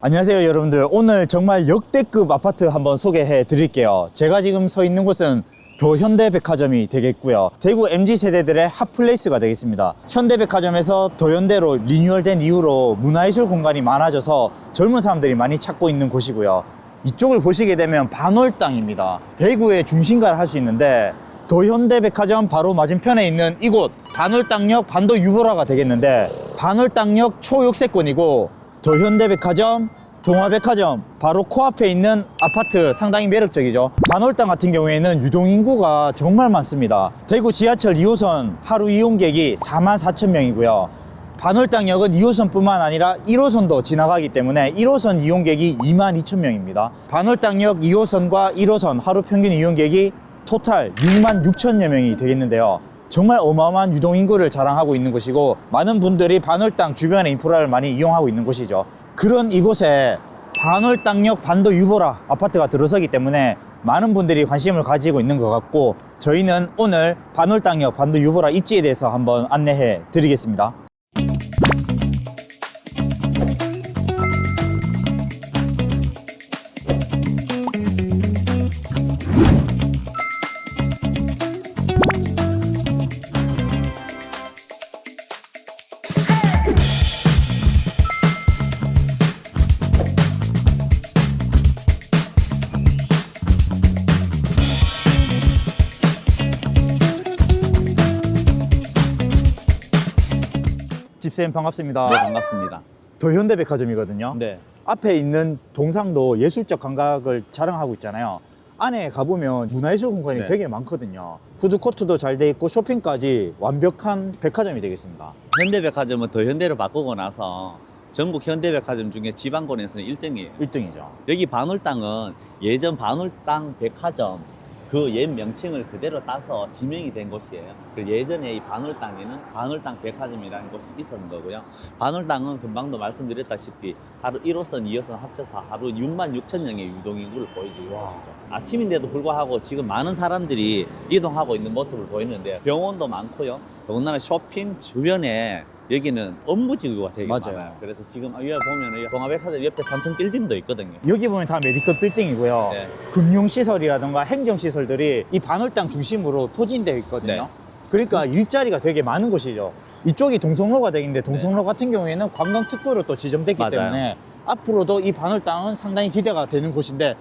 안녕하세요 여러분들. 오늘 정말 역대급 아파트 한번 소개해 드릴게요. 제가 지금 서 있는 곳은 더 현대백화점이 되겠고요. 대구 MZ세대들의 핫플레이스가 되겠습니다. 현대백화점에서 더현대로 리뉴얼된 이후로 문화예술 공간이 많아져서 젊은 사람들이 많이 찾고 있는 곳이고요. 이쪽을 보시게 되면 반월당입니다. 대구의 중심가를 할 수 있는데 더현대백화점 바로 맞은편에 있는 이곳 반월당역 반도 유보라가 되겠는데 반월당역 초역세권이고 더현대백화점, 동화백화점 바로 코앞에 있는 아파트 상당히 매력적이죠. 반월당 같은 경우에는 유동인구가 정말 많습니다. 대구 지하철 2호선 하루 이용객이 4만 4천 명이고요. 반월당역은 2호선 뿐만 아니라 1호선도 지나가기 때문에 1호선 이용객이 2만 2천 명입니다. 반월당역 2호선과 1호선 하루 평균 이용객이 토탈 6만 6천여 명이 되겠는데요. 정말 어마어마한 유동인구를 자랑하고 있는 곳이고 많은 분들이 반월당 주변의 인프라를 많이 이용하고 있는 곳이죠. 그런 이곳에 반월당역 반도 유보라 아파트가 들어서기 때문에 많은 분들이 관심을 가지고 있는 것 같고 저희는 오늘 반월당역 반도 유보라 입지에 대해서 한번 안내해 드리겠습니다. 집사님 반갑습니다. 네, 반갑습니다. 더현대백화점이거든요. 네. 앞에 있는 동상도 예술적 감각을 자랑하고 있잖아요. 안에 가보면 문화예술 공간이 네. 되게 많거든요. 푸드코트도 잘 돼 있고 쇼핑까지 완벽한 백화점이 되겠습니다. 현대백화점은 더 현대로 바꾸고 나서 전국 현대백화점 중에 지방권에서는 1등이에요. 1등이죠. 여기 반월당은 예전 반월당 백화점 그 옛 명칭을 그대로 따서 지명이 된 곳이에요. 그 예전에 이 반월당에는 반월당 백화점이라는 곳이 있었는 거고요. 반월당은 금방도 말씀드렸다시피 하루 1호선, 2호선 합쳐서 하루 6만 6천 명의 유동인구를 보여주고 와. 있죠. 아침인데도 불구하고 지금 많은 사람들이 이동하고 있는 모습을 보이는데 병원도 많고요. 더군다나 쇼핑 주변에 여기는 업무지구가 되게 맞아요. 많아요. 그래서 지금 여기 보면은 동아백화점 옆에 삼성 빌딩도 있거든요. 여기 보면 다 메디컬 빌딩이고요. 네. 금융시설이라든가 행정시설들이 이 반월당 중심으로 포진되어 있거든요. 네. 그러니까 일자리가 되게 많은 곳이죠. 이쪽이 동성로가 되겠는데 동성로 같은 경우에는 관광특구로 또 지정됐기 네. 맞아요. 때문에 앞으로도 이 반월당은 상당히 기대가 되는 곳인데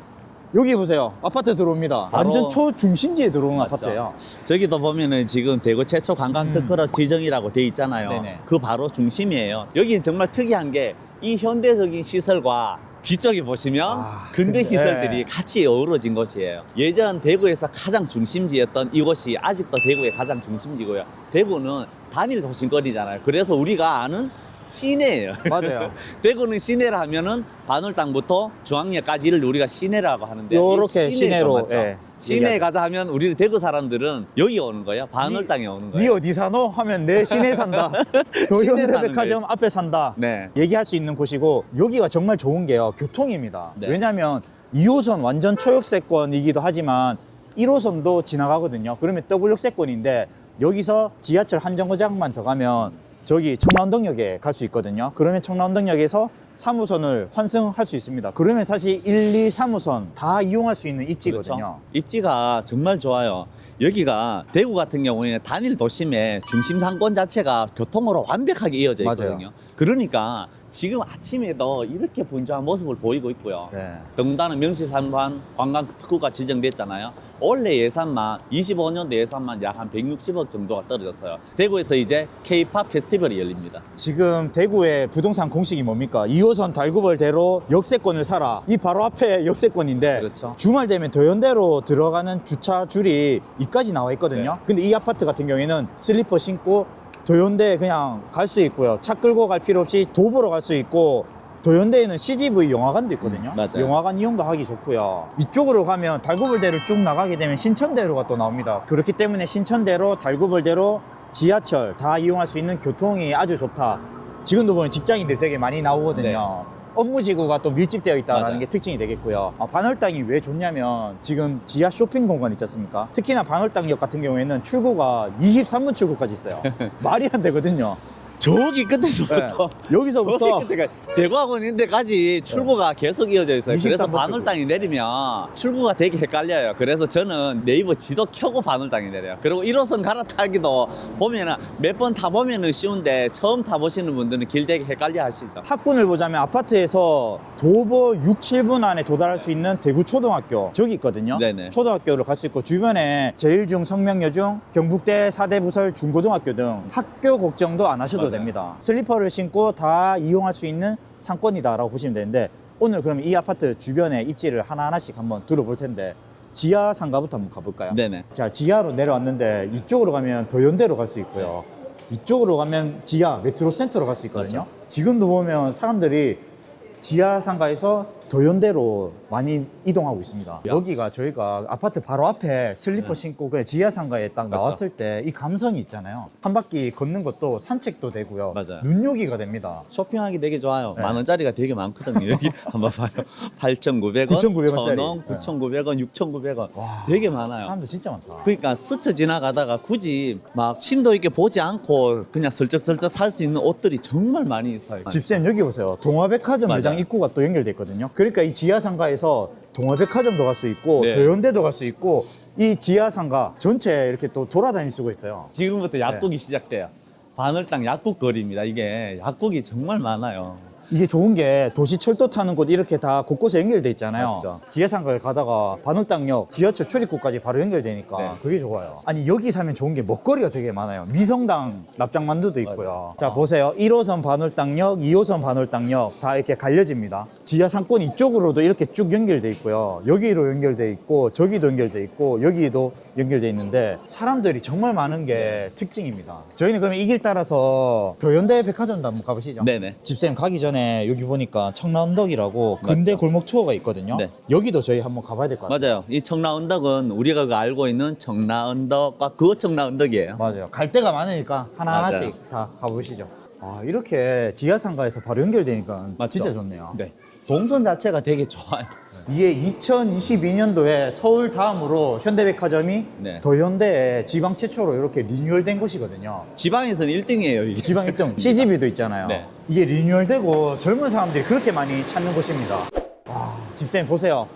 여기 보세요. 아파트 들어옵니다. 완전 초중심지에 맞죠. 아파트예요. 저기도 보면은 지금 대구 최초 관광 특허로 지정이라고 돼 있잖아요. 음. 네네. 그 바로 중심이에요. 여기는 정말 특이한 게 이 현대적인 시설과 뒤쪽에 보시면 아, 근대 근데- 시설들이 네. 같이 어우러진 곳이에요. 예전 대구에서 가장 중심지였던 이곳이 아직도 대구의 가장 중심지고요. 대구는 단일 도심거리잖아요. 그래서 우리가 아는 시내예요. 맞아요. 대구는 시내라 하면은 반월당부터 중앙역까지를 우리가 시내라고 하는데 요렇게 이 시내로, 맞죠? 예, 시내에 얘기하죠. 가자 하면 우리는 대구 사람들은 여기 오는 거예요. 반월당에 오는 니 거예요. 어디 사노? 하면 내 시내 산다. 사는 도현대백화점 거예요. 앞에 산다. 네. 얘기할 수 있는 곳이고 여기가 정말 좋은 게요. 교통입니다. 네. 왜냐하면 2호선 완전 초역세권이기도 하지만 1호선도 지나가거든요. 그러면 W역세권인데 여기서 지하철 한 정거장만 더 가면 저기 청라운동역에 갈 수 있거든요. 그러면 청라운동역에서 3호선을 환승할 수 있습니다. 그러면 사실 1, 2, 3호선 다 이용할 수 있는 입지거든요. 그렇죠. 입지가 정말 좋아요. 여기가 대구 같은 경우에는 단일 도심의 중심 상권 자체가 교통으로 완벽하게 이어져 맞아요. 있거든요. 그러니까 지금 아침에도 이렇게 분주한 모습을 보이고 있고요. 네. 더군다나 명실상부한 관광 특구가 지정됐잖아요. 올해 예산만 25년도 예산만 약 한 160억 정도가 떨어졌어요. 대구에서 이제 K-팝 페스티벌이 열립니다. 지금 대구의 부동산 공식이 뭡니까? 2호선 달구벌대로 역세권을 사라. 이 바로 앞에 역세권인데 그렇죠. 주말 되면 더현대로 들어가는 주차 줄이 이까지 나와 있거든요. 네. 근데 이 아파트 같은 경우에는 슬리퍼 신고 더현대 그냥 갈 수 있고요. 차 끌고 갈 필요 없이 도보로 갈 수 있고 더현대에는 CGV 영화관도 있거든요. 음, 맞아요. 영화관 이용도 하기 좋고요. 이쪽으로 가면 달구벌대로 쭉 나가게 되면 신천대로가 또 나옵니다. 그렇기 때문에 신천대로 달구벌대로 지하철 다 이용할 수 있는 교통이 아주 좋다. 지금도 보면 직장인들 되게 많이 나오거든요. 업무지구가 또 밀집되어 있다는 네. 맞아요. 게 특징이 되겠고요. 아, 반월당이 왜 좋냐면 지금 지하 쇼핑 공간 있지 않습니까? 특히나 반월당역 같은 경우에는 출구가 23분 출구까지 있어요. 말이 안 되거든요. 저기 끝에서부터 네. 여기서부터 저기 대구하고 있는 데까지 출구가 계속 이어져 있어요. 그래서 23번 반월당이 내리면 출구가 되게 헷갈려요. 그래서 저는 네이버 지도 켜고 반월당이 내려요. 그리고 1호선 갈아타기도 보면은 몇 번 타보면은 쉬운데 처음 타보시는 분들은 길 되게 헷갈려 하시죠. 학군을 보자면 아파트에서 도보 6, 7분 안에 도달할 수 있는 대구 초등학교 저기 있거든요. 네네. 초등학교를 갈수 있고 주변에 제일중, 성명여중, 경북대, 사대 부설, 중고등학교 등 학교 걱정도 안 하셔도 맞아요. 됩니다. 슬리퍼를 신고 다 이용할 수 있는 상권이다라고 보시면 되는데 오늘 그러면 이 아파트 주변에 입지를 하나하나씩 한번 들어볼 텐데 지하 상가부터 한번 가볼까요? 네네. 자 지하로 내려왔는데 이쪽으로 가면 더현대로 갈 수 있고요. 이쪽으로 가면 지하 메트로 센터로 갈 수 있거든요. 맞죠. 지금도 보면 사람들이 지하 상가에서 더현대로 많이 이동하고 있습니다. 여기가 저희가 아파트 바로 앞에 슬리퍼 신고 그냥 지하 상가에 딱 나왔을 때 이 감성이 있잖아요. 한 바퀴 걷는 것도 산책도 되고요. 맞아요. 눈요기가 됩니다. 쇼핑하기 되게 좋아요. 네. 만 원짜리가 되게 많거든요. 여기 한번 봐요. 8,900원, 9,900 원 짜리. 1,000원, 네. 9,900원, 6,900원. 와, 되게 많아요. 사람들 진짜 많다. 그러니까 스쳐 지나가다가 굳이 막 심도 있게 보지 않고 그냥 슬쩍슬쩍 살 수 있는 옷들이 정말 많이 있어요. 집쌤 여기 보세요. 동화백화점 맞아요. 매장 입구가 또 연결돼 있거든요. 그러니까 이 지하 상가에 서 동화백화점도 갈 수 있고 네. 더현대도 갈 수 있고 이 지하 상가 전체 이렇게 또 돌아다닐 수가 있어요. 지금부터 약국이 네. 시작돼요. 바늘땅 약국 거리입니다. 이게 약국이 정말 많아요. 이게 좋은 게 도시 철도 타는 곳 이렇게 다 곳곳에 연결돼 있잖아요. 맞죠. 지하 상가를 가다가 반월당역 지하철 출입구까지 바로 연결되니까 네. 그게 좋아요. 아니 여기 살면 좋은 게 먹거리가 되게 많아요. 미성당 납작만두도 있고요. 자 보세요. 1호선 반월당역, 2호선 반월당역 다 이렇게 갈려집니다. 지하 상권 이쪽으로도 이렇게 쭉 연결돼 있고요. 여기로 연결돼 있고 저기도 연결돼 있고 여기도 연결돼 있는데 사람들이 정말 많은 게 특징입니다. 저희는 그러면 이 길 따라서 더현대 백화점도 한번 가보시죠. 네네. 집쌤 가기 전에 여기 보니까 청라언덕이라고 근대 골목 투어가 있거든요. 네. 여기도 저희 한번 가봐야 될 것 같아요. 맞아요. 이 청라 언덕은 우리가 그 알고 있는 청라 언덕과 그 청라 언덕이에요. 맞아요. 갈 데가 많으니까 하나하나씩. 다 가보시죠. 아, 이렇게 지하 상가에서 바로 연결되니까 맞죠? 진짜 좋네요. 네. 동선 자체가 되게 좋아요. 이게 2022년도에 서울 다음으로 현대백화점이 네. 더 현대에 지방 최초로 이렇게 리뉴얼된 곳이거든요. 지방에서는 1등이에요, 이게. 지방 1등 CGV도 있잖아요. 네. 이게 리뉴얼되고 젊은 사람들이 그렇게 많이 찾는 곳입니다. 와, 집사님 보세요.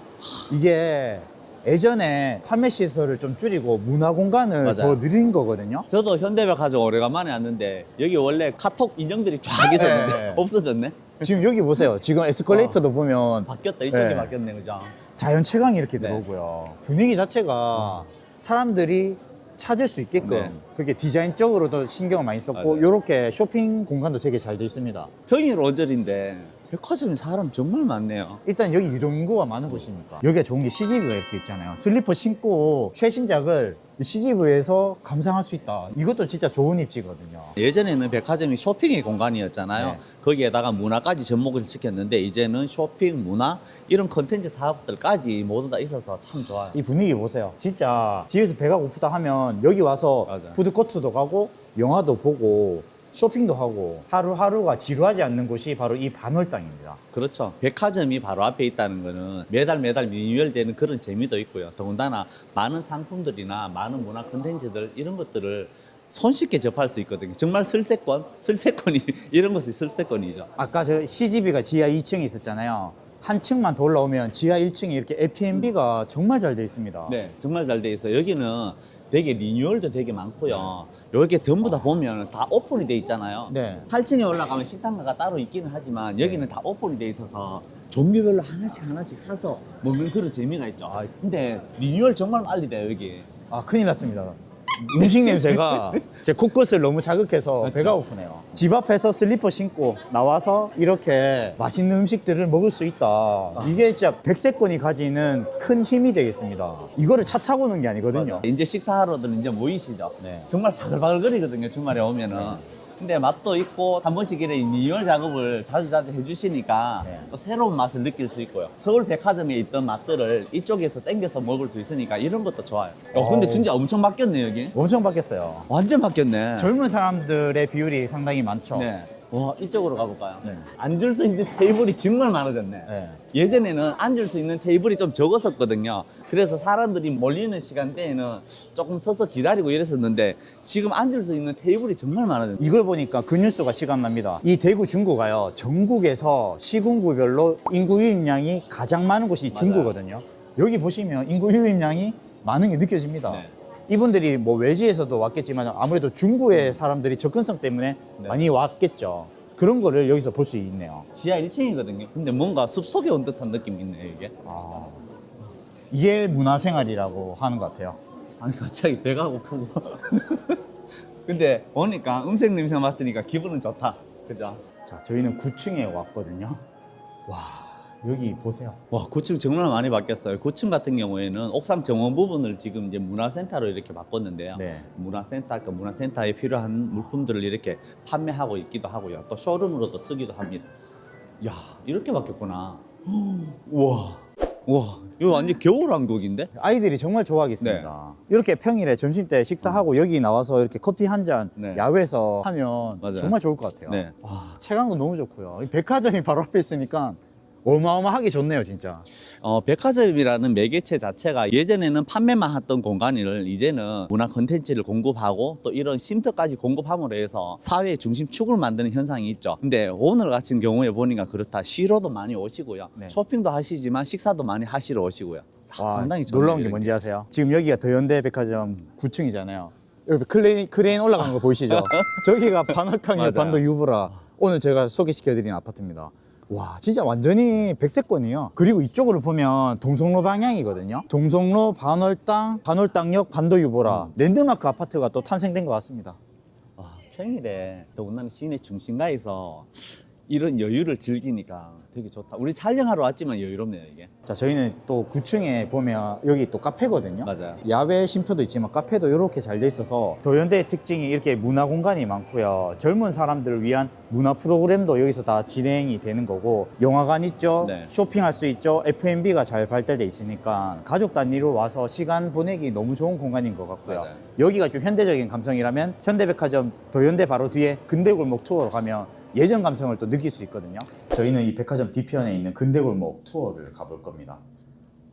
이게 예전에 판매 시설을 좀 줄이고 문화 공간을 맞아요. 더 늘린 거거든요. 저도 현대백화점 오래간만에 왔는데 여기 원래 카톡 인형들이 쫙 있었는데 네. 없어졌네. 지금 여기 보세요. 지금 에스컬레이터도 보면 바뀌었다. 이쪽이 네. 바뀌었네, 그죠? 자연 채광이 이렇게 네. 들어오고요. 분위기 자체가 사람들이 찾을 수 있게끔 네. 그게 디자인적으로도 신경을 많이 썼고 맞아요. 이렇게 쇼핑 공간도 되게 잘 돼 있습니다. 평일 오절인데 백화점에 사람 정말 많네요. 일단 여기 유동인구가 많은 곳이니까 여기가 좋은 게 CGV가 이렇게 있잖아요 슬리퍼 신고 최신작을 CGV에서 감상할 수 있다 이것도 진짜 좋은 입지거든요 예전에는 백화점이 쇼핑의 공간이었잖아요. 네. 거기에다가 문화까지 접목을 시켰는데 이제는 쇼핑, 문화 이런 컨텐츠 사업들까지 모두 다 있어서 참 좋아요. 이 분위기 보세요 진짜 집에서 배가 고프다 하면 여기 와서 맞아요. 푸드코트도 가고 영화도 보고 쇼핑도 하고 하루하루가 지루하지 않는 곳이 바로 이 반월당입니다 그렇죠. 백화점이 바로 앞에 있다는 거는 매달 매달 리뉴얼되는 그런 재미도 있고요. 더군다나 많은 상품들이나 많은 문화 컨텐츠들 이런 것들을 손쉽게 접할 수 있거든요. 정말 슬세권, 슬세권이 이런 것이 슬세권이죠. 아까 저 CGV가 지하 2층에 있었잖아요 한 층만 더 올라오면 지하 1층에 이렇게 Airbnb가 정말 잘 돼 있습니다 네, 정말 잘 돼 있어요. 여기는 되게 리뉴얼도 되게 많고요. 여기 전부 다 보면 다 오픈이 돼 있잖아요. 네. 8층에 올라가면 식당가가 따로 있기는 하지만 여기는 다 오픈이 돼 있어서 종류별로 하나씩 하나씩 사서 먹는 그런 재미가 있죠. 아, 근데 리뉴얼 정말 빨리 돼요, 여기. 아 큰일 났습니다. 음식 냄새가 제 코끝을 너무 자극해서 맞죠? 배가 고프네요. 집 앞에서 슬리퍼 신고 나와서 이렇게 맛있는 음식들을 먹을 수 있다. 이게 진짜 백세권이 가지는 큰 힘이 되겠습니다. 이거를 차 타고 오는 게 아니거든요. 이제 식사하러들 이제 모이시죠. 네. 정말 바글바글거리거든요, 주말에 오면은. 근데 맛도 있고 한 번씩 이렇게 리뉴얼 작업을 자주자주 해주시니까 네. 또 새로운 맛을 느낄 수 있고요. 서울 백화점에 있던 맛들을 이쪽에서 땡겨서 먹을 수 있으니까 이런 것도 좋아요. 어, 근데 어우. 진짜 엄청 바뀌었네 여기. 엄청 바뀌었어요. 완전 바뀌었네. 젊은 사람들의 비율이 상당히 많죠. 네. 와 이쪽으로 가볼까요? 네. 앉을 수 있는 테이블이 정말 많아졌네. 네. 예전에는 앉을 수 있는 테이블이 좀 적었었거든요. 그래서 사람들이 몰리는 시간대에는 조금 서서 기다리고 이랬었는데 지금 앉을 수 있는 테이블이 정말 많아졌네. 이걸 보니까 그 뉴스가 시간납니다. 이 대구 중구가요, 전국에서 시군구별로 인구 유입량이 가장 많은 곳이 맞아요. 중구거든요. 여기 보시면 인구 유입량이 많은 게 느껴집니다. 네. 이분들이 뭐 외지에서도 왔겠지만 아무래도 중구의 사람들이 접근성 때문에 네. 많이 왔겠죠. 그런 거를 여기서 볼 수 있네요. 지하 1층이거든요. 근데 뭔가 숲속에 온 듯한 느낌이 있네요, 이게. 아, 이게 문화생활이라고 하는 것 같아요. 아니, 갑자기 배가 고프고. 근데 오니까 음색 냄새 맡으니까 기분은 좋다. 그죠? 자, 저희는 9층에 왔거든요. 와, 여기 보세요. 와, 9층 정말 많이 바뀌었어요. 9층 같은 경우에는 옥상 정원 부분을 지금 이제 문화센터로 이렇게 바꿨는데요. 네. 문화센터, 그 문화센터에 필요한 물품들을 이렇게 판매하고 있기도 하고요. 또 쇼룸으로도 쓰기도 합니다. 야, 이렇게 바뀌었구나. 우와. 우와, 이거 완전 겨울 왕국인데? 아이들이 정말 좋아하겠습니다. 이렇게 평일에 점심 때 식사하고 여기 나와서 이렇게 커피 한 잔 네. 야외에서 하면 맞아요. 정말 좋을 것 같아요. 네. 와, 체감도 너무 좋고요. 이 백화점이 바로 앞에 있으니까 어마어마하게 좋네요, 진짜. 어, 백화점이라는 매개체 자체가 예전에는 판매만 했던 공간을 이제는 문화 컨텐츠를 공급하고 또 이런 쉼터까지 공급함으로 해서 사회의 중심축을 만드는 현상이 있죠. 근데 오늘 같은 경우에 보니까 그렇다. 쉬러도 많이 오시고요. 네. 쇼핑도 하시지만 식사도 많이 하시러 오시고요. 다 와, 상당히 좋네요, 놀라운 게 이렇게. 뭔지 아세요? 지금 여기가 더현대 백화점 9층이잖아요. 여기 크레인, 크레인 올라가는 거 보이시죠? 저기가 맞아요. 반도 유보라. 오늘 제가 소개시켜드린 아파트입니다. 와, 진짜 완전히 백색권이에요. 그리고 이쪽으로 보면 동성로 방향이거든요. 동성로 반월당, 반월당역 반도 유보라. 음. 랜드마크 아파트가 또 탄생된 것 같습니다. 와, 평일에 더군다나 시내 중심가에서 이런 여유를 즐기니까 되게 좋다. 우리 촬영하러 왔지만 여유롭네요, 이게. 자, 저희는 또 9층에 보면 여기 또 카페거든요. 맞아요. 야외 쉼터도 있지만 카페도 이렇게 잘 돼 있어서 더현대의 특징이 이렇게 문화 공간이 많고요. 젊은 사람들을 위한 문화 프로그램도 여기서 다 진행이 되는 거고 영화관 있죠. 네. 쇼핑할 수 있죠. F&B가 잘 발달돼 있으니까 가족 단위로 와서 시간 보내기 너무 좋은 공간인 것 같고요. 맞아요. 여기가 좀 현대적인 감성이라면 현대백화점 더현대 바로 뒤에 근대골목 투어로 가면 예전 감성을 또 느낄 수 있거든요. 저희는 이 백화점 뒤편에 있는 근대골목 투어를 가볼 겁니다.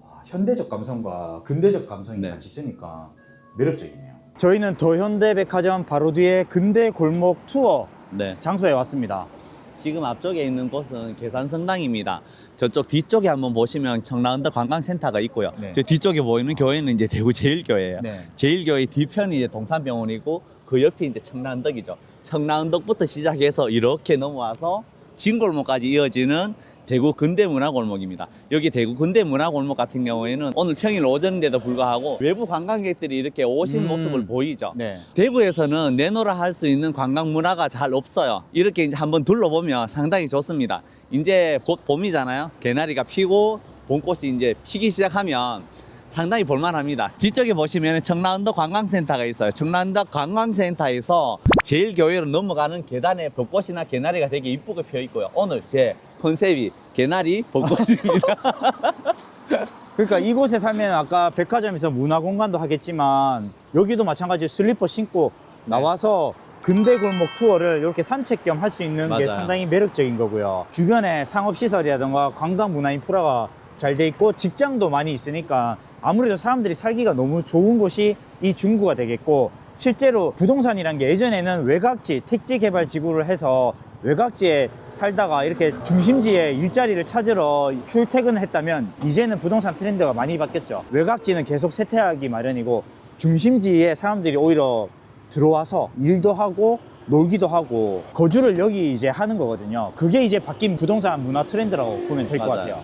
와, 현대적 감성과 근대적 감성이 네. 같이 있으니까 매력적이네요. 저희는 더 현대 백화점 바로 뒤에 근대골목 투어 네. 장소에 왔습니다. 지금 앞쪽에 있는 곳은 계산성당입니다. 저쪽 뒤쪽에 한번 보시면 청라운드 관광센터가 있고요. 네. 저 뒤쪽에 보이는 교회는 이제 대구 제일교회예요. 네. 제일교회 뒤편이 이제 동산병원이고 그 옆이 이제 청라운덕이죠. 청라운덕부터 시작해서 이렇게 넘어와서 진골목까지 이어지는 대구 근대문화골목입니다. 여기 대구 근대문화골목 같은 경우에는 오늘 평일 오전인데도 불구하고 외부 관광객들이 이렇게 오신 음. 모습을 보이죠. 네. 대구에서는 내노라 할 수 있는 관광 문화가 잘 없어요. 이렇게 이제 한번 둘러보면 상당히 좋습니다. 이제 곧 봄이잖아요. 개나리가 피고 봄꽃이 이제 피기 시작하면 상당히 볼만합니다. 뒤쪽에 보시면 청라운도 관광센터가 있어요. 청라운도 관광센터에서 제일교회로 넘어가는 계단에 벚꽃이나 개나리가 되게 이쁘게 펴 있고요. 오늘 제 컨셉이 개나리 벚꽃입니다. 그러니까 이곳에 살면 아까 백화점에서 문화 공간도 하겠지만 여기도 마찬가지로 슬리퍼 신고 나와서 근대 골목 투어를 이렇게 산책 겸 할 수 있는 게 맞아요. 상당히 매력적인 거고요. 주변에 상업 시설이라든가 관광 문화 인프라가 잘 돼 있고 직장도 많이 있으니까 아무래도 사람들이 살기가 너무 좋은 곳이 이 중구가 되겠고 실제로 부동산이란 게 예전에는 외곽지, 택지 개발 지구를 해서 외곽지에 살다가 이렇게 중심지에 일자리를 찾으러 출퇴근을 했다면 이제는 부동산 트렌드가 많이 바뀌었죠. 외곽지는 계속 쇠퇴하기 마련이고 중심지에 사람들이 오히려 들어와서 일도 하고 놀기도 하고 거주를 여기 이제 하는 거거든요. 그게 이제 바뀐 부동산 문화 트렌드라고 보면 될 것 맞아요. 같아요.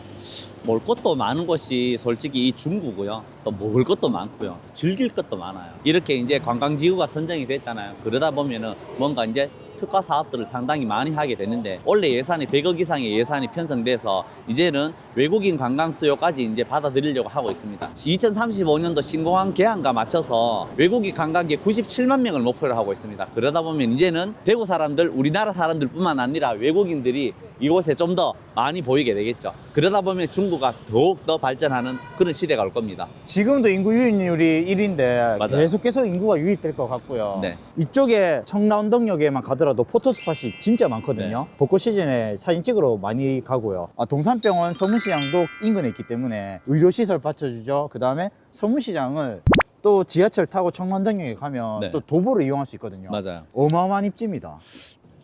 먹을 것도 많은 곳이 솔직히 이 중구고요. 또 먹을 것도 많고요. 즐길 것도 많아요. 이렇게 이제 관광지구가 선정이 됐잖아요. 그러다 보면은 뭔가 이제 특화 사업들을 상당히 많이 하게 되는데 원래 예산이 100억 이상의 예산이 편성돼서 이제는 외국인 관광 수요까지 이제 받아들이려고 하고 있습니다. 2035년도 신공항 개항과 맞춰서 외국인 관광객 97만 명을 목표로 하고 있습니다. 그러다 보면 이제는 대구 사람들, 우리나라 사람들뿐만 아니라 외국인들이 이곳에 좀 더 많이 보이게 되겠죠. 그러다 보면 중구가 더욱 더 발전하는 그런 시대가 올 겁니다. 지금도 인구 유입률이 1인데 맞아요. 계속 계속 인구가 유입될 것 같고요. 네. 이쪽에 청라운동역에만 가더라도 포토스팟이 진짜 많거든요. 네. 벚꽃 시즌에 사진 찍으러 많이 가고요. 아, 동산병원 서문시장도 인근에 있기 때문에 의료시설 받쳐주죠. 그 다음에 서문시장을 또 지하철 타고 청라운동역에 가면 네. 또 도보로 이용할 수 있거든요. 맞아요. 어마어마한 입지입니다.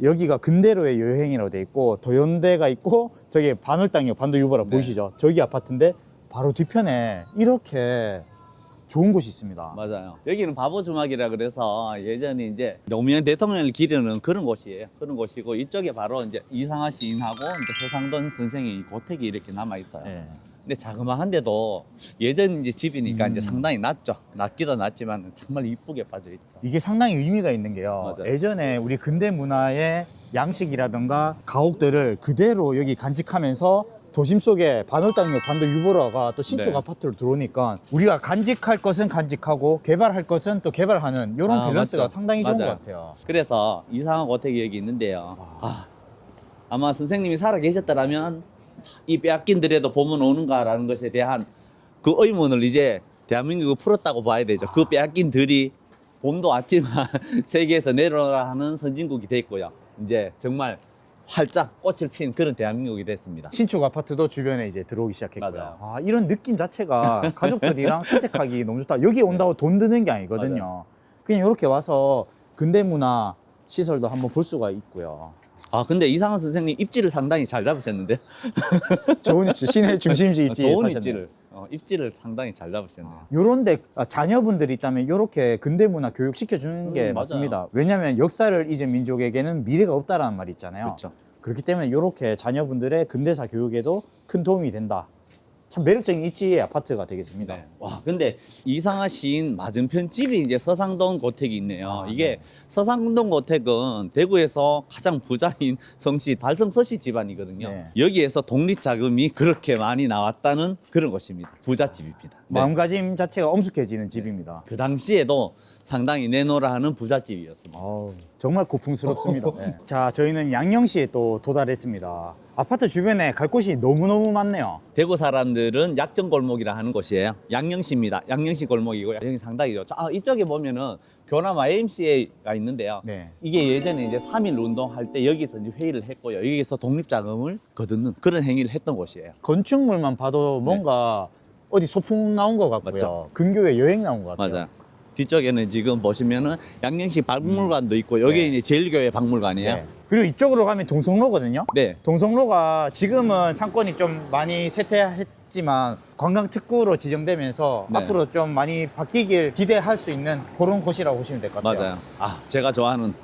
여기가 근대로의 여행이라고 돼 있고 도연대가 있고 저기 반월당역 반도 유보라 네. 보이시죠? 저기 아파트인데 바로 뒤편에 이렇게 좋은 곳이 있습니다. 맞아요. 여기는 바보 주막이라 그래서 예전에 이제 노무현 대통령을 기르는 그런 곳이에요. 그런 곳이고 이쪽에 바로 이제 이상하 시인하고 이제 서상돈 선생의 고택이 이렇게 남아 있어요. 예. 근데 자그마한데도 예전 이제 집이니까 음. 이제 상당히 낮죠. 낮기도 낮지만 정말 이쁘게 빠져 있죠. 이게 상당히 의미가 있는 게요. 맞아요. 예전에 우리 근대 문화의 양식이라든가 가옥들을 그대로 여기 간직하면서 도심 속에 반월당역 반도 유보라가 또 신축 네. 아파트로 들어오니까 우리가 간직할 것은 간직하고 개발할 것은 또 개발하는 이런 아, 밸런스가 맞죠. 상당히 좋은 맞아요. 것 같아요. 그래서 이상한 고택이 여기 있는데요. 아, 아마 선생님이 살아 계셨더라면 이 빼앗긴들에도 봄은 오는가라는 것에 대한 그 의문을 이제 대한민국이 풀었다고 봐야 되죠. 그 빼앗긴 들이 봄도 왔지만 세계에서 내려라 하는 선진국이 됐고요. 이제 정말 활짝 꽃을 핀 그런 대한민국이 됐습니다. 신축 아파트도 주변에 이제 들어오기 시작했고요. 맞아요. 아, 이런 느낌 자체가 가족들이랑 산책하기 너무 좋다. 여기 온다고 돈 드는 게 아니거든요. 그냥 이렇게 와서 근대 문화 시설도 한번 볼 수가 있고요. 아 근데 이상한 선생님 입지를 상당히 잘 잡으셨는데 좋은 입지, 시내 중심지 입지에 좋은 사셨네요. 입지를 어, 입지를 상당히 잘 잡으셨네요. 요런데 아, 자녀분들이 있다면 이렇게 근대 문화 교육 시켜주는 게 음, 맞습니다. 왜냐하면 역사를 잊은 민족에게는 미래가 없다라는 말이 있잖아요. 그렇죠. 그렇기 때문에 이렇게 자녀분들의 근대사 교육에도 큰 도움이 된다. 참 매력적인 입지의 아파트가 되겠습니다. 네. 와, 근데 이상하 시인 맞은편 집이 이제 서상동 고택이 있네요. 아, 이게 서상동 고택은 대구에서 가장 부자인 성씨 달성서씨 집안이거든요. 네. 여기에서 독립 자금이 그렇게 많이 나왔다는 그런 곳입니다. 부잣집입니다. 네. 마음가짐 자체가 엄숙해지는 집입니다. 그 당시에도 상당히 내놓으라 하는 부잣집이었습니다. 아우, 정말 고풍스럽습니다. 네. 자, 저희는 양령시에 또 도달했습니다. 아파트 주변에 갈 곳이 너무너무 많네요. 대구 사람들은 약정 골목이라 하는 곳이에요. 양령시입니다. 양령시 골목이고요. 여기 상당히 좋죠. 아, 이쪽에 보면은 교남 YMCA가 있는데요. 네. 이게 예전에 이제 3.1 운동할 때 여기서 이제 회의를 했고요. 여기서 독립자금을 거두는 그런 행위를 했던 곳이에요. 건축물만 봐도 뭔가 어디 소풍 나온 것 같고요. 네. 맞죠. 근교에 여행 나온 것 같아요. 맞아요. 뒤쪽에는 지금 보시면은 양령시 박물관도 있고 여기 네. 이제 제일교회 박물관이에요. 네. 그리고 이쪽으로 가면 동성로거든요. 네. 동성로가 지금은 상권이 좀 많이 쇠퇴했지만 관광 특구로 지정되면서 네. 앞으로 좀 많이 바뀌길 기대할 수 있는 그런 곳이라고 보시면 될 것 같아요. 맞아요. 아, 제가 좋아하는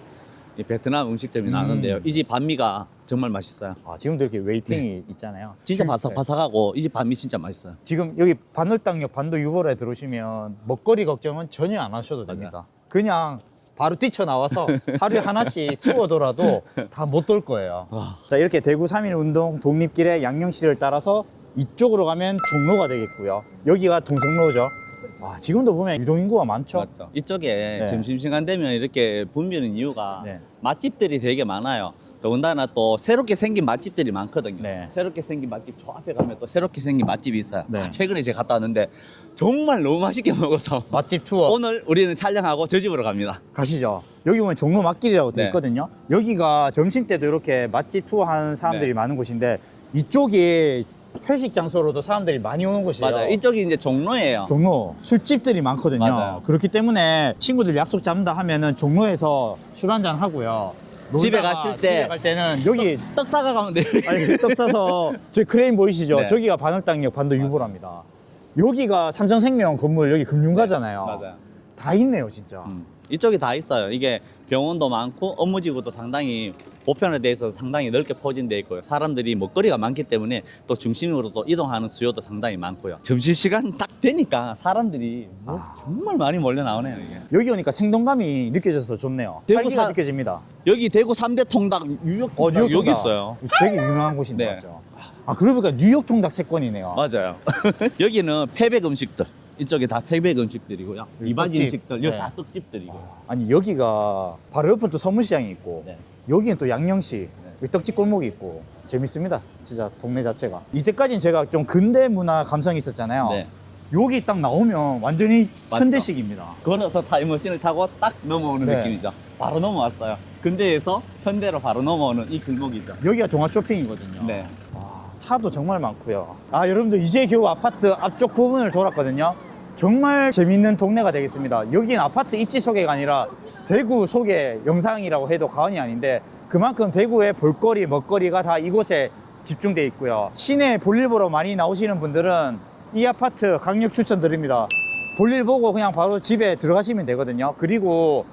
이 베트남 음식점이 나는데요. 이 집 반미가 정말 맛있어요. 아, 지금도 이렇게 웨이팅이 있잖아요. 네. 진짜 네. 바삭바삭하고 이 집 반미 진짜 맛있어요. 지금 여기 반월당역 반도 유보라에 들어오시면 먹거리 걱정은 전혀 안 하셔도. 됩니다. 그냥 바로 뛰쳐나와서 하루에 하나씩 투어더라도 다 못 돌 거예요. 와. 자 이렇게 대구 3.1 운동 독립길의 양령시를 따라서 이쪽으로 가면 종로가 되겠고요. 여기가 동성로죠. 아, 지금도 보면 유동인구가 많죠. 맞죠. 이쪽에 네. 점심시간 되면 이렇게 붐비는 이유가 네. 맛집들이 되게 많아요. 더군다나 또 새롭게 생긴 맛집들이 많거든요. 네. 새롭게 생긴 맛집 저 앞에 가면 또 새롭게 생긴 맛집이 있어요. 네. 아, 최근에 제가 갔다 왔는데 정말 너무 맛있게 먹어서 맛집 투어 오늘 우리는 촬영하고 저 집으로 갑니다. 가시죠. 여기 보면 종로 맛길이라고 돼 네. 있거든요. 여기가 점심 때도 이렇게 맛집 투어 하는 사람들이 네. 많은 곳인데 이쪽이 회식 장소로도 사람들이 많이 오는 곳이에요. 맞아요. 이쪽이 이제 종로예요. 종로 술집들이 많거든요. 맞아요. 그렇기 때문에 친구들 약속 잡는다 하면은 종로에서 술 한잔 하고요. 집에 놀다가 가실 때 집에 갈 때는 여기 떡 사가 가면 돼요. 아니, 떡 싸서 저희 크레인 보이시죠? 네. 저기가 반월당역 반도 유보랍니다. 여기가 삼성생명 건물 여기 금융가잖아요. 맞아요. 다 있네요, 진짜. 음, 이쪽이 다 있어요. 이게 병원도 많고 업무지구도 상당히 보편화돼 있어서 상당히 넓게 포진돼 있고요. 사람들이 먹거리가 많기 때문에 또 중심으로 또 이동하는 수요도 상당히 많고요. 점심시간 딱 되니까 사람들이 뭐 아. 정말 많이 몰려 나오네요. 이게. 여기 오니까 생동감이 느껴져서 좋네요. 대구 활기가 사- 느껴집니다. 여기 대구 삼대 통닭 뉴욕 어, 통닭 뉴욕 여기 통닭. 있어요. 되게 유명한 곳인데 네. 맞죠? 아 그러고 보니까 뉴욕 통닭 세권이네요. 맞아요. 여기는 패백 음식들. 이쪽이 다 패백 음식들이고요. 여기 이바지 떡집. 음식들, 여기 네. 다 떡집들이고요. 아니 여기가 바로 옆은 또 서문시장이 있고 네. 여기는 또 양령시 여기 떡집 골목이 있고 재밌습니다. 진짜 동네 자체가. 이때까지는 제가 좀 근대 문화 감성이 있었잖아요. 네. 여기 딱 나오면 완전히 맞죠. 현대식입니다. 걸어서 타임머신을 타고 딱 넘어오는 네. 느낌이죠. 바로 넘어왔어요. 근대에서 현대로 바로 넘어오는 이 길목이죠. 여기가 종합 쇼핑이거든요. 네. 와, 차도 정말 많고요. 아, 여러분들 이제 겨우 아파트 앞쪽 부분을 돌았거든요. 정말 재밌는 동네가 되겠습니다. 여기는 아파트 입지 소개가 아니라 대구 소개 영상이라고 해도 과언이 아닌데 그만큼 대구의 볼거리, 먹거리가 다 이곳에 집중돼 있고요. 시내 볼일 보러 많이 나오시는 분들은 이 아파트 강력 추천드립니다. 볼일 보고 그냥 바로 집에 들어가시면 되거든요. 그리고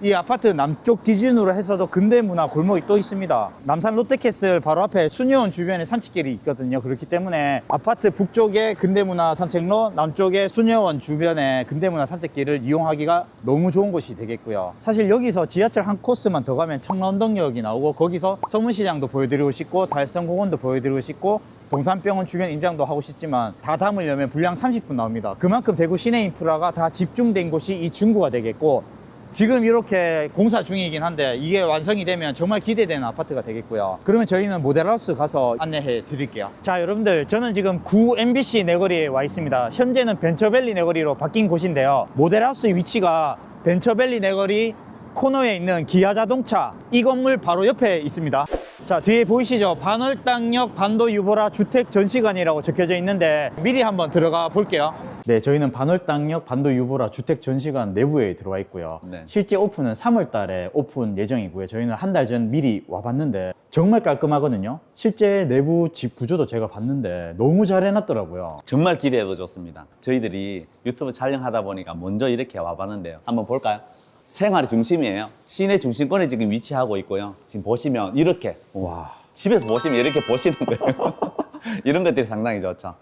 이 아파트 남쪽 기준으로 해서도 근대문화 골목이 또 있습니다. 남산 롯데캐슬 바로 앞에 수녀원 주변에 산책길이 있거든요. 그렇기 때문에 아파트 북쪽에 근대문화 산책로, 남쪽에 수녀원 주변에 근대문화 산책길을 이용하기가 너무 좋은 곳이 되겠고요. 사실 여기서 지하철 한 코스만 더 가면 청라운동역이 나오고 거기서 서문시장도 보여드리고 싶고 달성공원도 보여드리고 싶고 동산병원 주변 임장도 하고 싶지만 다 담으려면 분량 30분 나옵니다. 그만큼 대구 시내 인프라가 다 집중된 곳이 이 중구가 되겠고 지금 이렇게 공사 중이긴 한데 이게 완성이 되면 정말 기대되는 아파트가 되겠고요. 그러면 저희는 모델하우스 가서 안내해 드릴게요. 자, 여러분들 저는 지금 구 MBC 내거리에 와 있습니다. 현재는 벤처밸리 내거리로 바뀐 곳인데요. 모델하우스 위치가 벤처밸리 내거리 코너에 있는 기아 자동차 이 건물 바로 옆에 있습니다. 자 뒤에 보이시죠? 반월당역 반도 유보라 주택 전시관이라고 적혀져 있는데 미리 한번 들어가 볼게요. 네, 저희는 반월당역 반도 유보라 주택 전시관 내부에 들어와 있고요. 네. 실제 오픈은 3월 달에 오픈 예정이고요. 저희는 한 달 전 미리 와봤는데 정말 깔끔하거든요. 실제 내부 집 구조도 제가 봤는데 너무 잘 해놨더라고요. 정말 기대해도 좋습니다. 저희들이 유튜브 촬영하다 보니까 먼저 이렇게 와봤는데요. 한번 볼까요? 생활의 중심이에요. 시내 중심권에 지금 위치하고 있고요. 지금 보시면 이렇게 와, 집에서 보시면 이렇게 보시는 거예요. 이런 것들이 상당히 좋죠.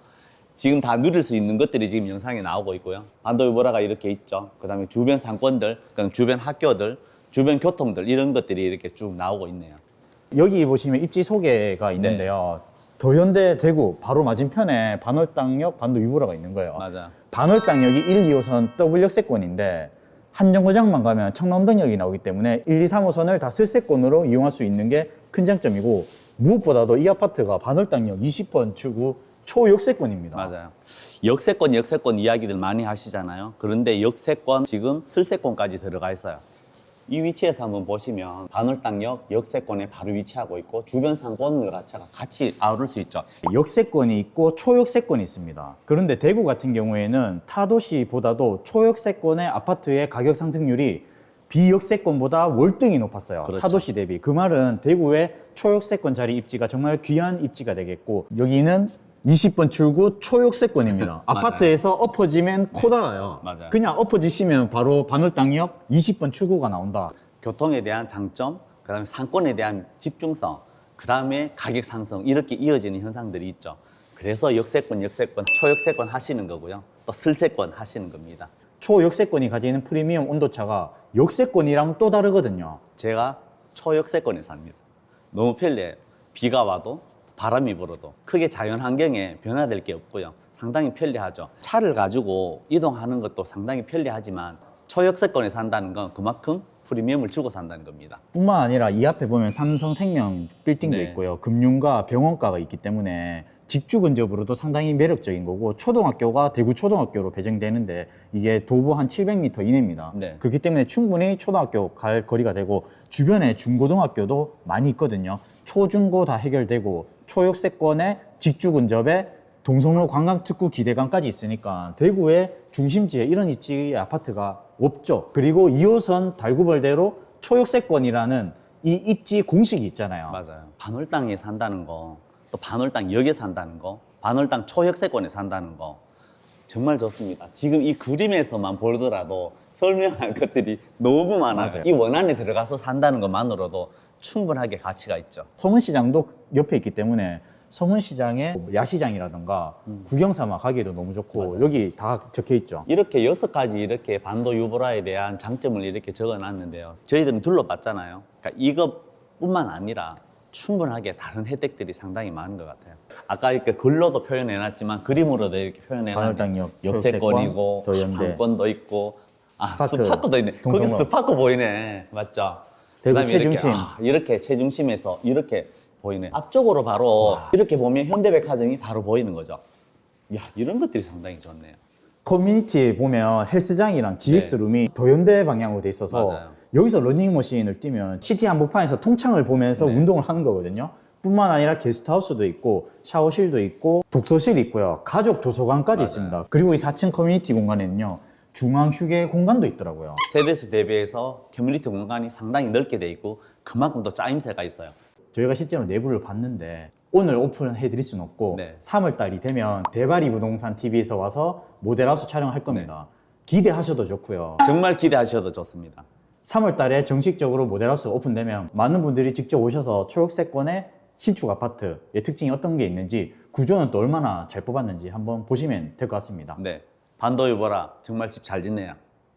지금 다 누릴 수 있는 것들이 지금 영상에 나오고 있고요. 반도유보라가 이렇게 있죠. 그 다음에 주변 상권들, 그다음 주변 학교들, 주변 교통들 이런 것들이 이렇게 쭉 나오고 있네요. 여기 보시면 입지 소개가 있는데요. 더현대 대구 바로 맞은편에 반월당역 반도 유보라가 있는 거예요. 맞아요. 반월당역이 1, 2호선 더블 역세권인데 한 정거장만 가면 청라운동역이 나오기 때문에 1, 2, 3호선을 다 쓸세권으로 이용할 수 있는 게 큰 장점이고 무엇보다도 이 아파트가 반월당역 20번 출구 초역세권입니다. 맞아요. 역세권, 역세권 이야기들 많이 하시잖아요. 그런데 역세권 지금 슬세권까지 들어가 있어요. 이 위치에서 한번 보시면 반월당역 역세권에 바로 위치하고 있고 주변 상권을 같이, 같이 아우를 수 있죠. 역세권이 있고 초역세권이 있습니다. 그런데 대구 같은 경우에는 타 도시보다도 초역세권의 아파트의 가격 상승률이 비역세권보다 월등히 높았어요. 그렇죠. 타 도시 대비. 그 말은 대구의 초역세권 자리 입지가 정말 귀한 입지가 되겠고 여기는 20번 출구 초역세권입니다. 아파트에서 엎어지면 코다가요. 맞아요. 그냥 엎어지시면 바로 반월당역 20번 출구가 나온다. 교통에 대한 장점, 그 다음에 상권에 대한 집중성, 그 다음에 가격 상승 이렇게 이어지는 현상들이 있죠. 그래서 역세권, 역세권, 초역세권 하시는 거고요. 또 슬세권 하시는 겁니다. 초역세권이 가지는 프리미엄 온도차가 역세권이랑 또 다르거든요. 제가 초역세권에 삽니다. 너무 편리해요. 비가 와도 바람이 불어도 크게 자연 환경에 변화될 게 없고요. 상당히 편리하죠. 차를 가지고 이동하는 것도 상당히 편리하지만 초역세권에 산다는 건 그만큼 프리미엄을 주고 산다는 겁니다. 뿐만 아니라 이 앞에 보면 삼성생명 빌딩도 네. 있고요. 금융가 병원가가 있기 때문에 직주 근접으로도 상당히 매력적인 거고 초등학교가 대구 초등학교로 배정되는데 이게 도보 한 700m 이내입니다. 네. 그렇기 때문에 충분히 초등학교 갈 거리가 되고 주변에 중고등학교도 많이 있거든요. 초중고 다 해결되고 초역세권에 직주 근접에 동성로 관광특구 기대감까지 있으니까 대구의 중심지에 이런 입지의 아파트가 없죠. 그리고 2호선 달구벌대로 초역세권이라는 이 입지 공식이 있잖아요. 맞아요. 반월당에 산다는 거, 또 반월당 역에 산다는 거, 반월당 초역세권에 산다는 거 정말 좋습니다. 지금 이 그림에서만 보더라도 설명할 것들이 너무 많아요. 맞아요. 이 원안에 들어가서 산다는 것만으로도 충분하게 가치가 있죠. 서문시장도 옆에 있기 때문에 서문시장에 야시장이라든가 구경 삼아 가기도 너무 좋고. 여기 다 적혀 있죠. 이렇게 여섯 가지 이렇게 반도 유보라에 대한 장점을 이렇게 적어놨는데요. 저희들은 둘러봤잖아요. 그러니까 이것뿐만 아니라 충분하게 다른 혜택들이 상당히 많은 것 같아요. 아까 이렇게 글로도 표현해놨지만 그림으로도 이렇게 표현해놨는데 역세권이고 더현대. 상권도 있고 아 스파크, 스파크도 있네. 거기 동성로. 스파크 보이네. 맞죠? 대구 그다음에 이렇게, 최중심. 아, 이렇게 최중심에서 이렇게 보이네. 앞쪽으로 바로 이렇게 보면 현대백화점이 바로 보이는 거죠. 야 이런 것들이 상당히 좋네요. 커뮤니티에 보면 헬스장이랑 GX룸이 도현대 방향으로 돼 있어서 네. 맞아요. 여기서 러닝머신을 뛰면 시티 한복판에서 통창을 보면서 네. 운동을 하는 거거든요. 뿐만 아니라 게스트하우스도 있고 샤워실도 있고 독서실이 있고요. 가족 도서관까지 있습니다. 그리고 이 4층 커뮤니티 공간에는요. 중앙 휴게 공간도 있더라고요. 세대수 대비해서 커뮤니티 공간이 상당히 넓게 돼 있고 그만큼 또 짜임새가 있어요. 저희가 실제로 내부를 봤는데 오늘 오픈해 드릴 수는 없고 네. 3월 달이 되면 대바리 부동산 TV에서 와서 모델하우스 촬영할 겁니다. 네. 기대하셔도 좋고요. 정말 기대하셔도 좋습니다. 3월 달에 정식적으로 모델하우스 오픈되면 많은 분들이 직접 오셔서 초록세권의 신축 아파트의 특징이 어떤 게 있는지 구조는 또 얼마나 잘 뽑았는지 한번 보시면 될 것 같습니다. 네. 반도유 보라 정말 집 잘 짓네요.